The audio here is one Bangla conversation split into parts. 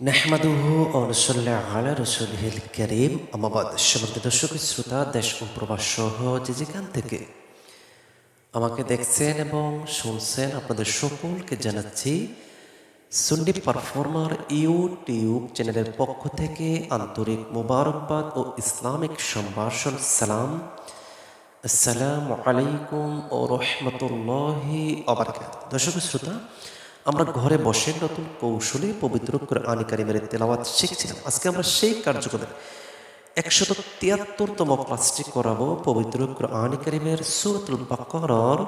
নাহমাদুহু অনুসল্লাহ আলা রসুলহিল করিম। আমাবাদ সমগ্র দর্শক, শ্রোতা, দেশ ও প্রবাস সহ যে যেখান থেকে আমাকে দেখছেন এবং শুনছেন, আপনাদের সকলকে জানাচ্ছি সুন্ডি পারফর্মার ইউটিউব চ্যানেলের পক্ষ থেকে আন্তরিক মোবারকবাদ ও ইসলামিক সম্ভাষণ সালাম। আসসালামু আলাইকুম ও রহমতুল্লাহি দর্শক শ্রোতা আমরা ঘরে বসে নতুন কৌশলে পবিত্র কোরআনী কারিমের তেলাওয়াত শিখছিলাম। আজকে আমরা সেই কার্যক্রমের একশত তিয়াত্তরতম ক্লাসটি করাবো। পবিত্র কোরআনী কারিমের সুরতুল বাকরার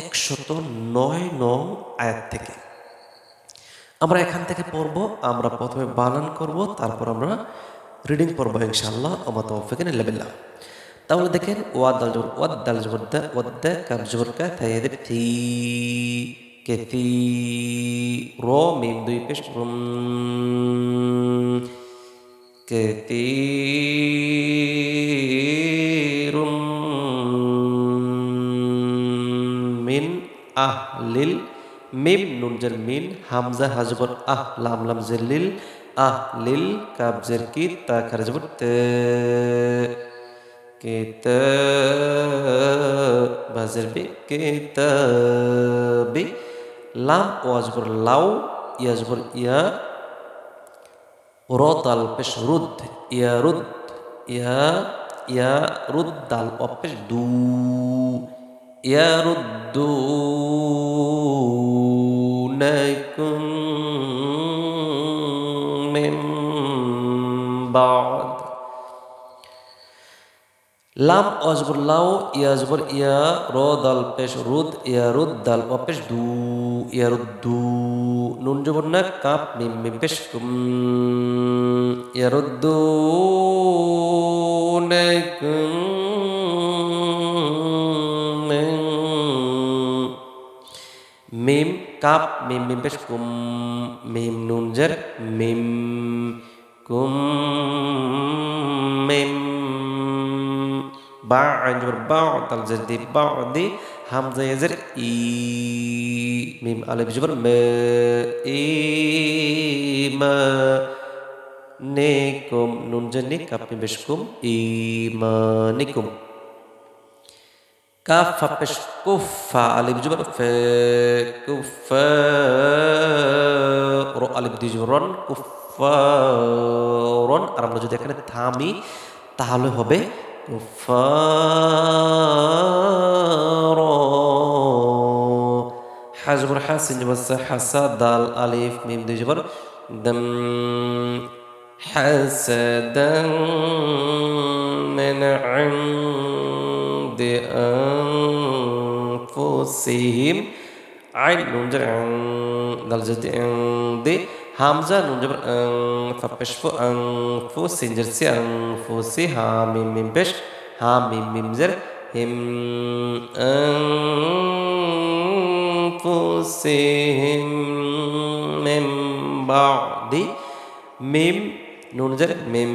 একশত নয় নং আয়াত থেকে। আমরা এখান থেকে পড়ব, আমরা প্রথমে বানান করব, তারপর আমরা রিডিং পড়ব ইনশাল্লাহ আমার তৌফিকেন লেবেল্লা তাহলে দেখেন, ওয়াদ ওয়াদ ওয়াদ দা কাব জবর কা তাইদ কেতি র মিম দুই পেশ রুম কেতি রুম মিন আহলিল মিম নুন জের মিন হামজা হাজবর আহ লাম লাম জের লিল, আহ লিল কাব জের কি তা খারে জবর তে। কিতাব বাজের বি কিতাবি লাম ওয়াজবর লাউ ইয়াজবর ইয়া রতাল পেশ রুদ ইয়া রুদ ইয়া ইয়া রুদ্দাল অপেশ দু ইয়া রুদ্দু নাইকুম মিন বাদ লাম অজবর লাউ ইয়াজবর ইয়া র দাল পেশ রুদ ইয়া রুদ দাল ও পেশ দু ইয়া রুদ্দু নুন জবর না, কাপ মিম মিম পেশ কুম ইয়া রুদ্দু মিম, কাপ মিম মিম পেশ কুম। মিম নুন জের মিম কুম। মিম বা আঞ্জবর বা তাল জের দি বা দি হামজা ইয়াজের ই। মিম আলিফ জবর মে নেকুম নুন জের নি কাপ মিম পেশ কুম ইমানিকুম। কাফ পেশ কুফা আলিফ জবর ফে কুফা র আলিফ দি জবর রন কুফা রন। আর আমরা যদি এখানে থামি, তাহলে হবে কুফারা হাজবর হাসিন জবর হাসা দাল আলিফ মিম দুই জবর দম حسدا من عند أنفسهم عين نون جر دال جد عند হামজা নুন জবর ফাপেশ ফু আং ফু সিনজের সি আং ফু সি হা মিম মিম পেশ হা মিম মিম জের হিম আং ফু সি হিম মিম বাদি মিম নুন জের মিম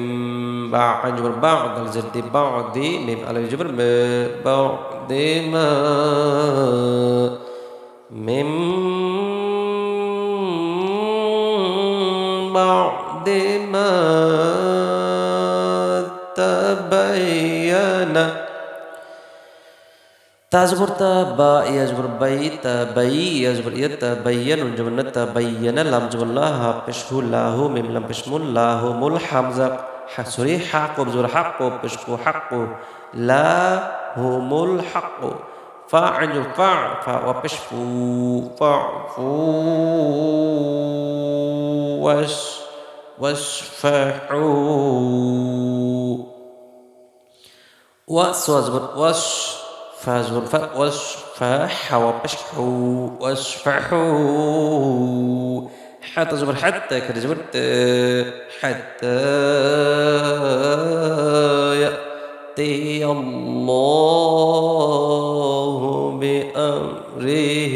বা আইন জবর বা তাজবর তা বা ইয়াজবর বাই তা বাই ইয়াজবর ইয়া তা বাইয়া নুন জবর তা বাইয়ানা, লাম জবর লাহা পেশহু লাহু, মিম লাম পেশমুল লাহু মুল হামজা সরি হাক জবর হাক পেশকু হাক লা হুমুল হাক ফা আন ফা ফা, ওয়া পেশফু, ফা, ফু, ওয়াস ওয়াসফাহু ওয়াস ওয়াজবর ওয়াস ف واشفح وبشحوا واشفحوا حتى زبر حتى كده حتى يأتي الله بأمره.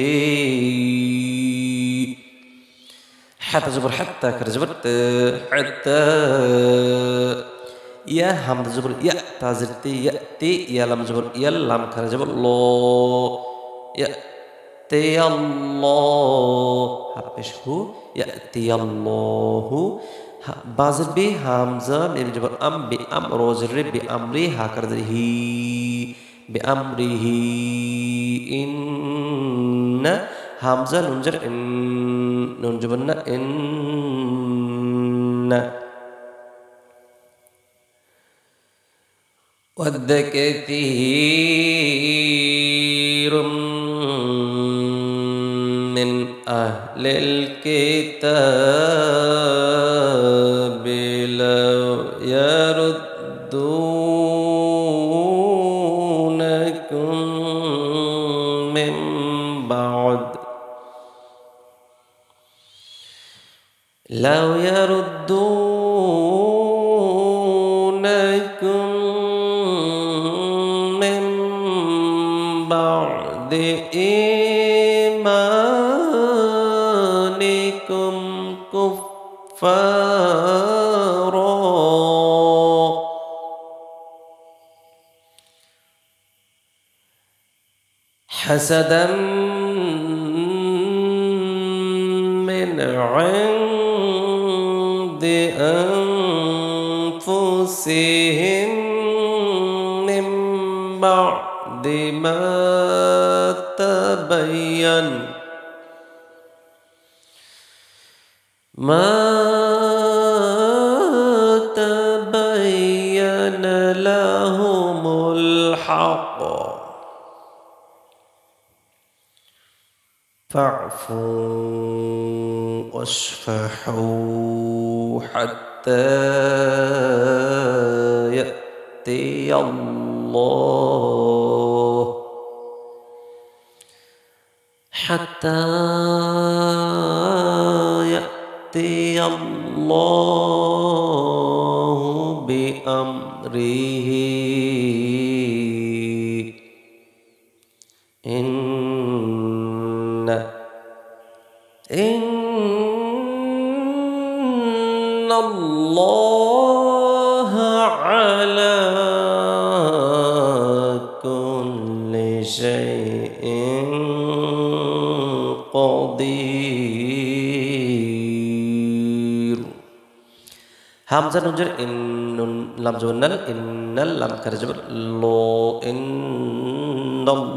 حتى زبر حتى كده حتى ইয়া হামদা জবর ইয়া তাজির তে ইয়া তে ইয়া লাম জবর ইয়া লাম খারা জবর ল ইয়া তে আল্লাহ হাফেশ হু ইয়া তে আল্লাহু বাজের বি হামজা মেম জবর আম, বি আম, রোজের রে, বি আমরি হাকার হি বি আমরি হি, ইন হামজা নুনজার ইন, নুন জবর না ود كثير من أهل الكتاب لو يردونكم من بعد لو يردونكم بعد إيمانكم كفارا. حسدا من عند أنفسهم من بعد ما ما تبين لهم الحق فاعفوا واصفحوا حتى يأتي الله حتى يأتي الله بأمره. إن إن الله على হামজা জবন্নাল ইন্নাল জবর? লো ইন্নাল্লাহ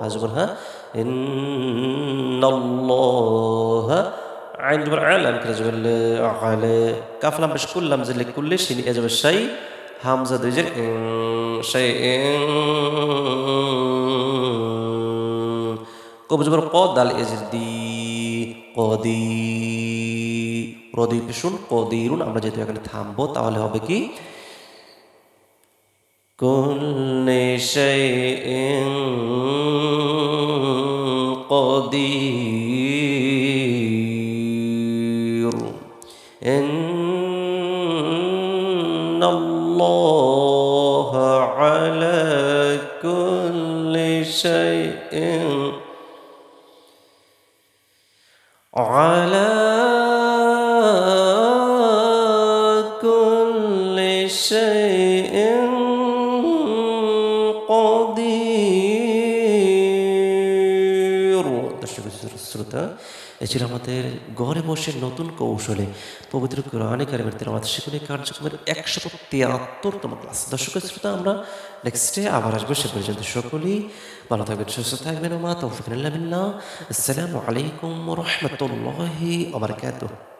হাজবর হ্যাঁ? ইন্নাল্লাহ আইন জবর, আলাম কারে জবর? আলে কাফ লাম পেশ কুল্লাম জেলে কুল্লে শিনি এ জবর শাই হামজা দুই জের শাই কব জবর, ক দাল দি কদি প্রদীপ শুন কদিরুন আমরা যেহেতু এখানে থামবো তাহলে হবে কি কুল্লি শাইইন قدير إن الله على كل شيء على এ ছিল আমাদের ঘরে বসে নতুন কৌশলে পবিত্র কোরআনে কারিমের তেল আমাদের সেখানে কার্যক্রমের একশো তিয়াত্তরতম ক্লাস দর্শক শ্রোতা, আমরা নেক্সটে আবার আসব সে পর্যন্ত। সকলেই ভালো থাকবেন, সুস্থ থাকবেন মা তৌফিক আসসালামু আলাইকুম রহমতুল্লাহি ওবরাকাতুহ